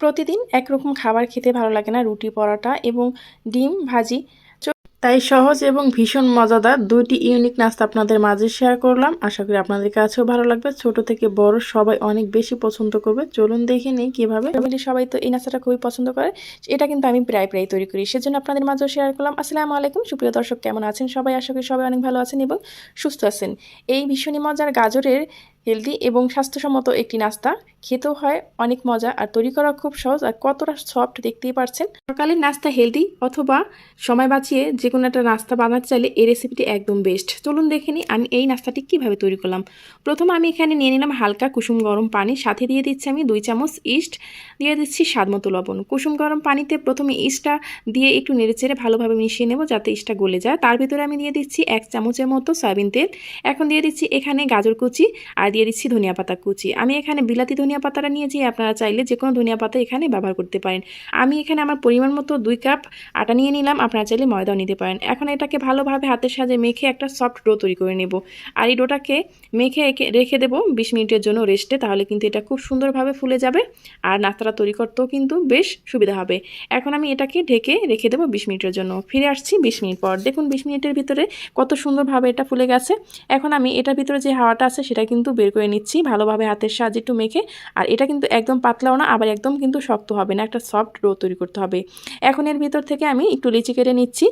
প্রতিদিন একরকম খাবার খেতে ভালো লাগে না, রুটি, পরোটা এবং ডিম ভাজি। তাই সহজ এবং ভীষণ মজাদার দুইটি ইউনিক নাস্তা আপনাদের মাঝে শেয়ার করলাম। আশা করি আপনাদের কাছেও ভালো লাগবে। ছোট থেকে বড় সবাই অনেক বেশি পছন্দ করবে। চলুন দেখে নিই কীভাবে। ফ্যামিলি সবাই তো এই নাস্তাটা খুবই পছন্দ করে। এটা কিন্তু আমি প্রায় প্রায় তৈরি করি। সেজন্য আপনাদের মাঝেও শেয়ার করলাম। আসসালামু আলাইকুম। সুপ্রিয় দর্শক, কেমন আছেন? সবাই আশা করি সবাই অনেক ভালো আছেন এবং সুস্থ আছেন। এই ভীষণই মজার গাজরের হেলদি এবং স্বাস্থ্যসম্মত একটি নাস্তা। খেতেও হয় অনেক মজা আর তৈরি করা খুব সহজ আর কতটা সফট দেখতেই পারছেন। সকালের নাস্তা হেলদি অথবা সময় বাঁচিয়ে যে কোনো একটা নাস্তা বানাতে চাইলে এই রেসিপিটি একদম বেস্ট চলুন দেখে নিই আমি এই নাস্তাটি কীভাবে তৈরি করলাম। প্রথম আমি এখানে নিয়ে নিলাম হালকা কুসুম গরম পানি, সাথে দিয়ে দিচ্ছি আমি দুই চামচ ইস্ট, দিয়ে দিচ্ছি স্বাদ মতো লবণ। কুসুম গরম পানিতে প্রথমে ইস্টটা দিয়ে একটু নেড়েচেড়ে ভালোভাবে মিশিয়ে নেব যাতে ইস্টটা গলে যায়। তার ভিতরে আমি দিয়ে দিচ্ছি এক চামচের মতো সয়াবিন তেল। এখন দিয়ে দিচ্ছি এখানে গাজর কুচি আর দিয়ে দিচ্ছি ধনিয়া পাতা কুচি। আমি এখানে বিলাতি ধনিয়া পাতাটা নিয়েছি, আপনারা চাইলে যে কোনো ধনিয়া পাতা এখানে ব্যবহার করতে পারেন। আমি এখানে আমার পরিমাণ মতো দুই কাপ আটা নিয়ে নিলাম, আপনারা চাইলে ময়দাও নিতে পারেন। এখন এটাকে ভালোভাবে হাতের সাহায্যে মেখে একটা সফট ডো তৈরি করে নেব। আর এই ডোটাকে মেখে রেখে দেবো বিশ মিনিটের জন্য রেস্টে তাহলে কিন্তু এটা খুব সুন্দরভাবে ফুলে যাবে আর নাস্তাটা তৈরি করতেও কিন্তু বেশ সুবিধা হবে। এখন আমি এটাকে ঢেকে রেখে দেবো বিশ মিনিটের জন্য। ফিরে আসছি বিশ মিনিট পর। দেখুন বিশ মিনিটের ভিতরে কত সুন্দরভাবে এটা ফুলে গেছে। এখন আমি এটার ভিতরে যে হাওয়াটা আছে সেটা কিন্তু বের করে নিচ্ছি, ভালোভাবে হাতের সাহায্যে একটু মেখে, আর এটা কিন্তু একদম পাতলাও না, আবার একদম কিন্তু শক্ত হবে না, একটা সফট ডো তৈরি করতে হবে। এখন এর ভিতর থেকে আমি একটু লিচি কেটে নিচ্ছি।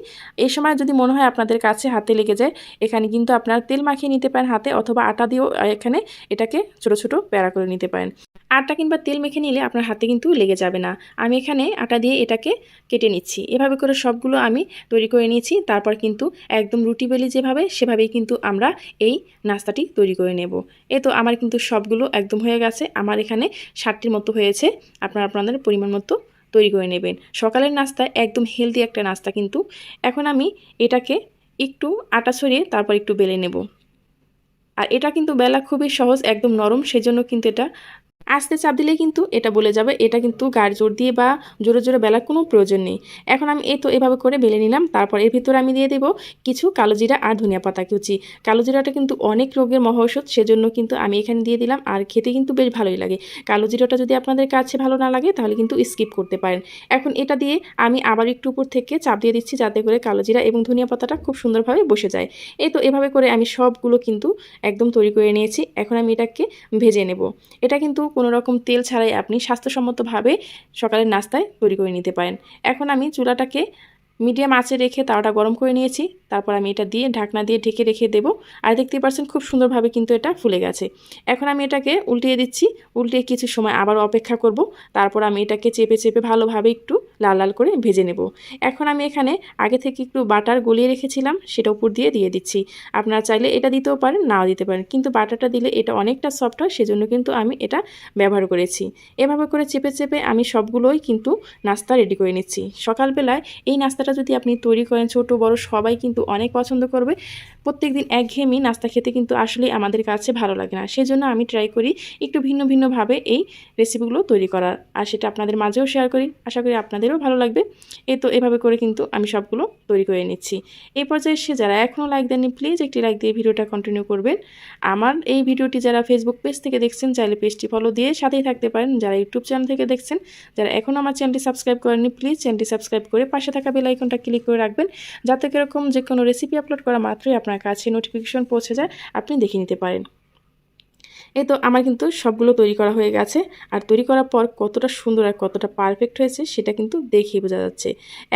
এই সময় যদি মনে হয় আপনাদের কাছে হাতে লেগে যায়, এখানে কিন্তু আপনারা তেল মাখিয়ে নিতে পারেন হাতে, অথবা আটা দিয়েও এখানে এটাকে ছোট ছোট প্যারা করে নিতে পারেন। আটা কিংবা তেল মেখে নিলে আপনার হাতে কিন্তু লেগে যাবে না। আমি এখানে আটা দিয়ে এটাকে কেটে নিচ্ছি। এভাবে করে সবগুলো আমি তৈরি করে নিয়েছি। তারপর কিন্তু একদম রুটি বেলি যেভাবে, সেভাবেই কিন্তু আমরা এই নাস্তাটি তৈরি করে নেব। এ তো আমার কিন্তু সবগুলো একদম হয়ে গেছে। আমার এখানে ষাটটির মতো হয়েছে। আপনারা আপনাদের পরিমাণ মতো তৈরি করে নেবেন। সকালের নাস্তায় একদম হেলদি একটা নাস্তা কিন্তু। এখন আমি এটাকে একটু আটা ছড়িয়ে তারপর একটু বেলে নেব। আর এটা কিন্তু বেলা খুবই সহজ, একদম নরম, সেজন্য কিন্তু এটা আস্তে চাপ দিলে কিন্তু এটা বলে যাবে, এটা কিন্তু গাড় জোর দিয়ে বা জোরে জোরে বেলার কোনো প্রয়োজন নেই। এখন আমি এই তো এভাবে করে বেলে নিলাম, তারপর এর ভিতরে আমি দিয়ে দেবো কিছু কালো জিরা আর ধনিয়া পাতা কুচি। কালো জিরাটা কিন্তু অনেক রোগের মহৌষধ সেজন্য কিন্তু আমি এখানে দিয়ে দিলাম আর খেতে কিন্তু বেশ ভালোই লাগে। কালো জিরাটা যদি আপনাদের কাছে ভালো না লাগে, তাহলে কিন্তু স্কিপ করতে পারেন। এখন এটা দিয়ে আমি আবার একটু উপর থেকে চাপ দিয়ে দিচ্ছি, যাতে করে কালো জিরা এবং ধনিয়া পাতাটা খুব সুন্দরভাবে বসে যায়। এই তো এভাবে করে আমি সবগুলো কিন্তু একদম তৈরি করে নিয়েছি। এখন আমি এটাকে ভেজে নেব। এটা কিন্তু কোনো রকম তেল ছাড়াই আপনি স্বাস্থ্যসম্মতভাবে সকালের নাস্তায় তৈরি করে নিতে পারেন। এখন আমি চুলাটাকে মিডিয়াম আঁচে রেখে তাওয়াটা গরম করে নিয়েছি। তারপর আমি এটা দিয়ে ঢাকনা দিয়ে ঢেকে রেখে দেবো। আর দেখতে পাচ্ছেন খুব সুন্দরভাবে কিন্তু এটা ফুলে গেছে। এখন আমি এটাকে উল্টিয়ে দিচ্ছি। উল্টিয়ে কিছু সময় আবার অপেক্ষা করব। তারপর আমি এটাকে চেপে চেপে ভালোভাবে একটু লাল লাল করে ভেজে নেব। এখন আমি এখানে আগে থেকে একটু বাটার গলিয়ে রেখেছিলাম, সেটা উপর দিয়ে দিয়ে দিচ্ছি। আপনারা চাইলে এটা দিতেও পারেন, নাও দিতে পারেন। কিন্তু বাটারটা দিলে এটা অনেকটা সফট হয়, সেজন্য কিন্তু আমি এটা ব্যবহার করেছি। এভাবে করে চেপে চেপে আমি সবগুলোই কিন্তু নাস্তা রেডি করে নিচ্ছি। সকালবেলায় এই নাস্তাটা যদি আপনি তৈরি করেন, ছোট, বড়, সবাই কিন্তু অনেক পছন্দ করবে। প্রত্যেক দিন একঘেয়েমি নাস্তা খেতে কিন্তু আসলে আমাদের কাছে ভালো লাগে না। সেজন্য আমি ট্রাই করি একটু ভিন্ন ভিন্নভাবে এই রেসিপিগুলো তৈরি করার। আর সেটা আপনাদের মাঝেও শেয়ার করি। আশা করি আপনাদেরও ভালো লাগবে। এ তো এভাবে করে কিন্তু আমি সবগুলো তৈরি করে নিচ্ছি। এই পর্যায়ে এসে যারা এখনও লাইক দেননি প্লিজ একটি লাইক দিয়ে ভিডিওটা কন্টিনিউ করবেন। আমার এই ভিডিওটি যারা ফেসবুক পেজ থেকে দেখছেন, চাইলে পেজটি ফলো দিয়ে সাথেই থাকতে পারেন। যারা ইউটিউব চ্যানেল থেকে দেখছেন, যারা এখনও আমার চ্যানেলটি সাবস্ক্রাইব করেননি প্লিজ চ্যানেলটি সাবস্ক্রাইব করে পাশে থাকা বেল আইকনটা ক্লিক করে রাখবেন। যাতে এরকম যে কোনো রেসিপি আপলোড করা মাত্রই আপনার কাছে নোটিফিকেশন পৌঁছে যায়, আপনি দেখে নিতে পারেন। এই তো আমার কিন্তু সবগুলো তৈরি করা হয়ে গেছে। আর তৈরি করার পর কতটা সুন্দর আর কতটা পারফেক্ট হয়েছে সেটা কিন্তু দেখেই বোঝা যাচ্ছে।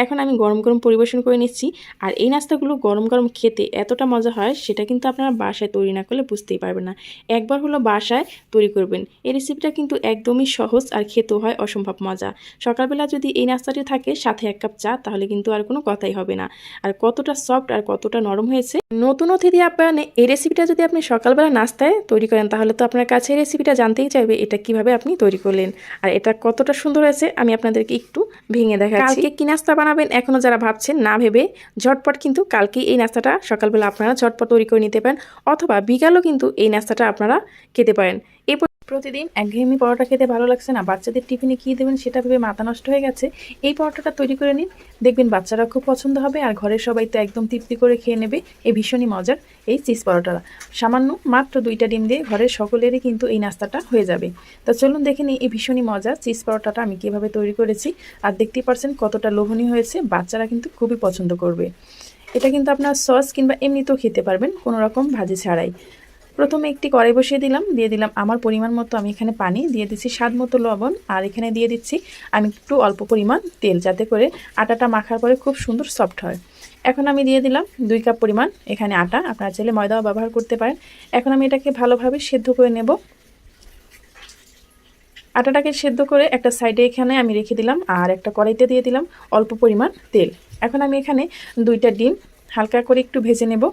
এখন আমি গরম গরম পরিবেশন করে নিচ্ছি। আর এই নাস্তাগুলো গরম গরম খেতে এতটা মজা হয় সেটা কিন্তু আপনারা বাসায় তৈরি না করলে বুঝতেই পারবেন না। একবার হলো বাসায় তৈরি করবেন। এই রেসিপিটা কিন্তু একদমই সহজ আর খেতেও হয় অসম্ভব মজা। সকালবেলা যদি এই নাস্তাটি থাকে সাথে এক কাপ চা তাহলে কিন্তু আর কোনো কথাই হবে না। আর কতটা সফট আর কতটা নরম হয়েছে। নতুন অতিথি আপ্যায়নে এই রেসিপিটা যদি আপনি সকালবেলা নাস্তায় তৈরি করেন তাহলে তো আপনার কাছে রেসিপিটা জানতেই চাইবে এটা কীভাবে আপনি তৈরি করলেন আর এটা কতটা সুন্দর আছে আমি আপনাদেরকে একটু ভেঙে দেখাচ্ছি। কালকে কি নাস্তা বানাবেন এখনও যারা ভাবছেন না ভেবে, ঝটপট কিন্তু কালকে এই নাস্তাটা সকালবেলা আপনারা ঝটপট তৈরি করে নিতে পারেন অথবা বিকালও কিন্তু এই নাস্তাটা আপনারা খেতে পারেন। এই প্রতিদিন একঘেয়েমি পরোটা খেতে ভালো লাগছে না। বাচ্চাদের টিফিনে কী দেবেন সেটা ভেবে মাথা নষ্ট হয়ে গেছে। এই পরোটাটা তৈরি করে নিন। দেখবেন বাচ্চারা খুব পছন্দ হবে আর ঘরের সবাই তো একদম তৃপ্তি করে খেয়ে নেবে। এই ভীষণই মজার এই চিজ পরোটাটা সামান্য মাত্র দুইটা ডিম দিয়ে ঘরের সকলেরই কিন্তু এই নাস্তাটা হয়ে যাবে। তো চলুন দেখে নিই এই ভীষণই মজার চিজ পরোটাটা আমি কীভাবে তৈরি করেছি। আর দেখতেই পারছেন কতটা লোভনীয় হয়েছে। বাচ্চারা কিন্তু খুবই পছন্দ করবে। এটা কিন্তু আপনার সস কিংবা এমনিতেও খেতে পারবেন। কোনো রকম ভাজি ছাড়াই। প্রথমে একটি কড়াই বসিয়ে দিলাম, দিয়ে দিলাম আমার পরিমাণ মতো আমি এখানে পানি, দিয়ে দিচ্ছি স্বাদ মতো লবণ, আর এখানে দিয়ে দিচ্ছি আমি একটু অল্প পরিমাণ তেল যাতে করে আটাটা মাখার পরে খুব সুন্দর সফট হয়। এখন আমি দিয়ে দিলাম দুই কাপ পরিমাণ এখানে আটা, আপনারা চাইলে ময়দাও ব্যবহার করতে পারেন। এখন আমি এটাকে ভালোভাবে সেদ্ধ করে নেব। আটাটাকে সেদ্ধ করে একটা সাইডে এখানে আমি রেখে দিলাম, আর একটা কড়াইতে দিয়ে দিলাম অল্প পরিমাণ তেল। এখন আমি এখানে দুইটা ডিম হালকা করে একটু ভেজে নেব।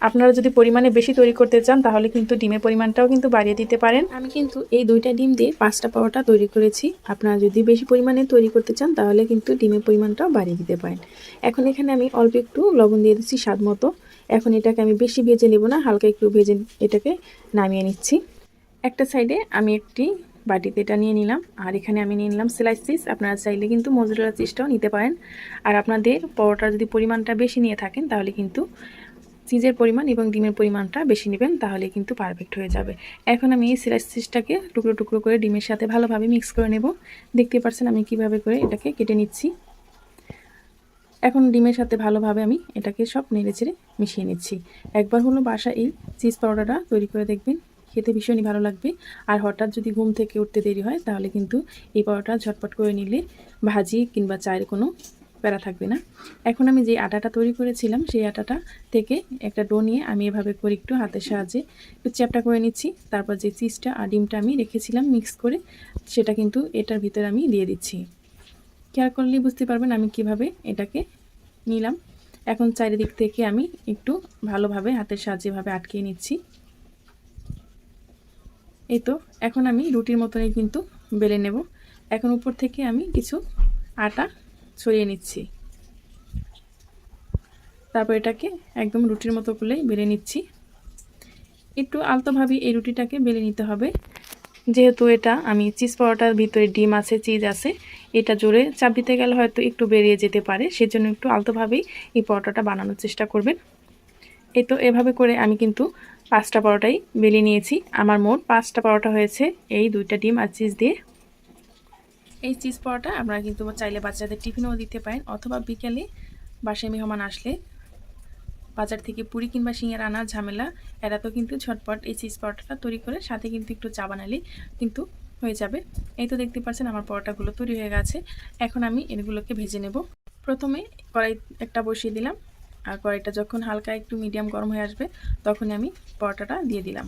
আপনারা যদি পরিমাণে বেশি তৈরি করতে চান, তাহলে কিন্তু ডিমের পরিমাণটাও কিন্তু বাড়িয়ে দিতে পারেন। আমি কিন্তু এই দুইটা ডিম দিয়ে পাঁচটা পাওয়াটা তৈরি করেছি। আপনারা যদি বেশি পরিমাণে তৈরি করতে চান, তাহলে কিন্তু ডিমের পরিমাণটাও বাড়িয়ে দিতে পারেন। এখন এখানে আমি অল্প একটু লবণ দিয়ে দিচ্ছি স্বাদ মতো। এখন এটাকে আমি বেশি ভেজে নেব না, হালকা একটু ভেজে এটাকে নামিয়ে নিচ্ছি। একটা সাইডে আমি একটি বাটিতে এটা নিয়ে নিলাম, আর এখানে আমি নিয়ে নিলাম সেলাই চিজ। আপনারা চাইলে কিন্তু মজুরা চিজটাও নিতে পারেন। আর আপনাদের পরোটার যদি পরিমাণটা বেশি নিয়ে থাকেন, তাহলে কিন্তু চিজের পরিমাণ এবং ডিমের পরিমাণটা বেশি নেবেন, তাহলে কিন্তু পারফেক্ট হয়ে যাবে। এখন আমি এই স্লাইস চিজটাকে টুকরো টুকরো করে ডিমের সাথে ভালোভাবে মিক্স করে নেব। দেখতে পাচ্ছেন আমি কীভাবে করে এটাকে কেটে নিচ্ছি। এখন ডিমের সাথে ভালোভাবে আমি এটাকে সব নেড়ে চেড়ে মিশিয়ে নিচ্ছি। একবার হলো বাসা এই চিজ পাউডারটা তৈরি করে দেখবেন, খেতে ভীষণই ভালো লাগবে। আর হঠাৎ যদি ঘুম থেকে উঠতে দেরি হয়, তাহলে কিন্তু এই পরোটা ঝটপট করে নিলে ভাজি কিংবা চায়ের কোনো প্যারা থাকবে না। এখন আমি যে আটাটা তৈরি করেছিলাম, সেই আটাটা থেকে একটা ডো নিয়ে আমি এভাবে করে একটু হাতের সাহায্যে একটু চ্যাপটা করে নিচ্ছি। তারপর যে চিজটা আর ডিমটা আমি রেখেছিলাম মিক্স করে, সেটা কিন্তু এটার ভিতরে আমি দিয়ে দিচ্ছি। খেয়াল করলেই বুঝতে পারবেন আমি কীভাবে এটাকে নিলাম। এখন চারিদিক থেকে আমি একটু ভালোভাবে হাতের সাহায্যে ভাবে আটকিয়ে নিচ্ছি। এই তো, এখন আমি রুটির মতনই কিন্তু বেলে নেব। এখন উপর থেকে আমি কিছু আটা ছড়িয়ে নিচ্ছি। তারপর এটাকে একদম রুটির মতো করলেই বেলে নিচ্ছি। একটু আলতোভাবে এই রুটিটাকে বেলে নিতে হবে। যেহেতু এটা আমি চিজ পরোটার ভিতরে ডিম আছে, চিজ আছে, এটা জোরে চাপ দিতে গেলে হয়তো একটু বেরিয়ে যেতে পারে। সেজন্য একটু আলতোভাবেই এই পরোটাটা বানানোর চেষ্টা করবেন। এই তো এভাবে করে আমি কিন্তু পাঁচটা পরোটাই বেলে নিয়েছি। আমার মোট পাঁচটা পরোটা হয়েছে এই দুইটা ডিম আর চিজ দিয়ে। এই চিজ পরোটা আপনারা কিন্তু চাইলে বাচ্চাদের টিফিনও দিতে পারেন অথবা বিকেলে বাসায় মেহমান আসলে বাজার থেকে পুরি কিংবা শিঙের আনার ঝামেলা এরা তো কিন্তু ঝটপট এই চিজ পরোটাটা তৈরি করে সাথে কিন্তু একটু চা বানালে কিন্তু হয়ে যাবে। এই তো দেখতে পাচ্ছেন আমার পরোটাগুলো তৈরি হয়ে গেছে। এখন আমি এগুলোকে ভেজে নেব। প্রথমে কড়াই একটা বসিয়ে দিলাম। আর কড়াইটা যখন হালকা একটু মিডিয়াম গরম হয়ে আসবে তখন আমি পরোটাটা দিয়ে দিলাম।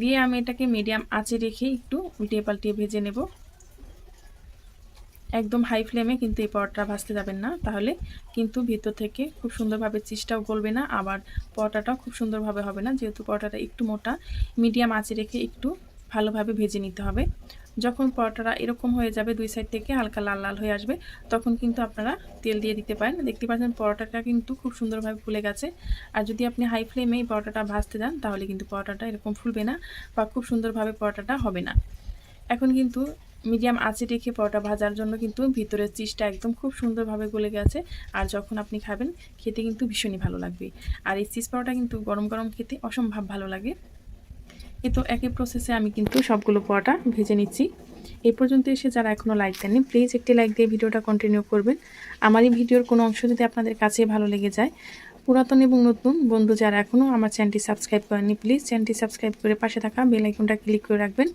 দিয়ে আমি এটাকে মিডিয়াম আঁচে রেখে একটু উল্টিয়ে পাল্টিয়ে ভেজে নেব। একদম হাই ফ্লেমে কিন্তু এই পরোটা ভাজতে যাবেন না। তাহলে কিন্তু ভিতর থেকে খুব সুন্দরভাবে চিজটাও গলবে না, আবার পরোটাটাও খুব সুন্দরভাবে হবে না। যেহেতু পরোটাটা একটু মোটা মিডিয়াম আঁচে রেখে একটু ভালোভাবে ভেজে নিতে হবে। যখন পরোটাটা এরকম হয়ে যাবে দুই সাইড থেকে, হালকা লাল লাল হয়ে আসবে, তখন কিন্তু আপনারা তেল দিয়ে দিতে পারেন। দেখতে পাচ্ছেন পরোটাটা কিন্তু খুব সুন্দরভাবে ফুলে গেছে। আর যদি আপনি হাই ফ্লেমে এই পরোটাটা ভাজতে যান, তাহলে কিন্তু পরোটাটা এরকম ফুলবে না বা খুব সুন্দরভাবে পরোটাটা হবে না। এখন কিন্তু মিডিয়াম আঁচে রেখে পরোটা ভাজার জন্য কিন্তু ভিতরের চিজটা একদম খুব সুন্দরভাবে গলে গেছে। আর যখন আপনি খাবেন, খেতে কিন্তু ভীষণই ভালো লাগবে। আর এই চিজ পরোটা কিন্তু গরম গরম খেতে অসম্ভব ভালো লাগে। এ তো একই প্রসেসে আমি কিন্তু সবগুলো পরোটা ভেজে নিচ্ছি। এ পর্যন্ত এসে যারা এখনও লাইক দেননি প্লিজ একটি লাইক দিয়ে ভিডিওটা কন্টিনিউ করবেন। আমার এই ভিডিওর কোনো অংশ যদি আপনাদের কাছে ভালো লেগে যায় পুরাতন এবং নতুন বন্ধু যারা এখনও আমার চ্যানেলটি সাবস্ক্রাইব করেননি, প্লিজ চ্যানেলটি সাবস্ক্রাইব করে পাশে থাকা বেল আইকনটা ক্লিক করে রাখবেন।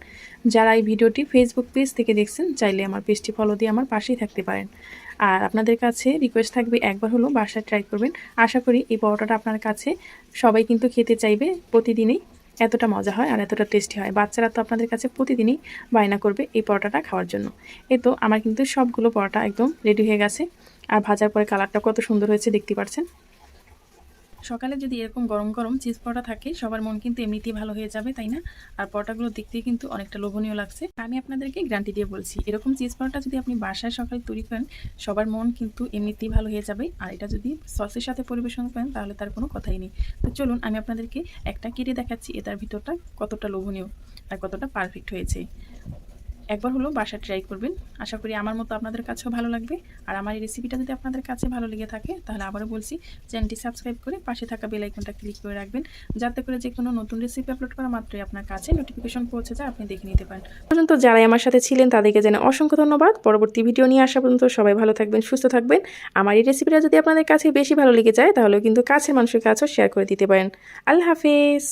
যারা এই ভিডিওটি ফেসবুক পেজ থেকে দেখছেন, চাইলে আমার পেজটি ফলো দিয়ে আমার পাশেই থাকতে পারেন। আর আপনাদের কাছে রিকোয়েস্ট থাকবে একবার হলো বাসায় ট্রাই করবেন। আশা করি এই পরোটাটা আপনার কাছে সবাই কিন্তু খেতে চাইবে প্রতিদিনই। এতটা মজা হয় আর এতটা টেস্টি হয়। বাচ্চারা তো আপনাদের কাছে প্রতিদিনই বায়না করবে এই পরোটাটা খাওয়ার জন্য। এ তো আমার কিন্তু সবগুলো পরোটা একদম রেডি হয়ে গেছে। আর ভাজার পরে কালারটা কত সুন্দর হয়েছে দেখতে পাচ্ছেন? সকালে যদি এরকম গরম গরম চিজ পরোটা থাকে, সবার মন কিন্তু এমনিতেই ভালো হয়ে যাবে, তাই না? আর পরোটাগুলো দেখতে কিন্তু অনেকটা লোভনীয় লাগছে। আমি আপনাদেরকে গ্যারান্টি দিয়ে বলছি, এরকম চিজ পরোটা যদি আপনি বাসায় সকালে তৈরি করেন, সবার মন কিন্তু এমনিতেই ভালো হয়ে যাবে। আর এটা যদি সসের সাথে পরিবেশন করেন, তাহলে তার কোনো কথাই নেই। তো চলুন, আমি আপনাদেরকে একটা কেটে দেখাচ্ছি, এটার ভিতরটা কতটা লোভনীয় আর কতটা পারফেক্ট হয়েছে। একবার হলো বাসা ট্রাই করবেন। আশা করি আমার মতো আপনাদের কাছেও ভালো লাগবে। আর আমার এই রেসিপিটা যদি আপনাদের কাছে ভালো লেগে থাকে, তাহলে আবারও বলছি চ্যানেলটি সাবস্ক্রাইব করে পাশে থাকা বেল আইকনটা ক্লিক করে রাখবেন। যাতে করে যে কোনো নতুন রেসিপি আপলোড করা মাত্রই আপনার কাছে নোটিফিকেশন পৌঁছে যায়, আপনি দেখে নিতে পারেন। পর্যন্ত যারাই আমার সাথে ছিলেন, তাদেরকে জানাই অসংখ্য ধন্যবাদ। পরবর্তী ভিডিও নিয়ে আসা পর্যন্ত সবাই ভালো থাকবেন, সুস্থ থাকবেন। আমার এই রেসিপিটা যদি আপনাদের কাছে বেশি ভালো লেগে যায় তাহলে কিন্তু কাছের মানুষের কাছেও শেয়ার করে দিতে পারেন। আল্লাহ হাফেজ।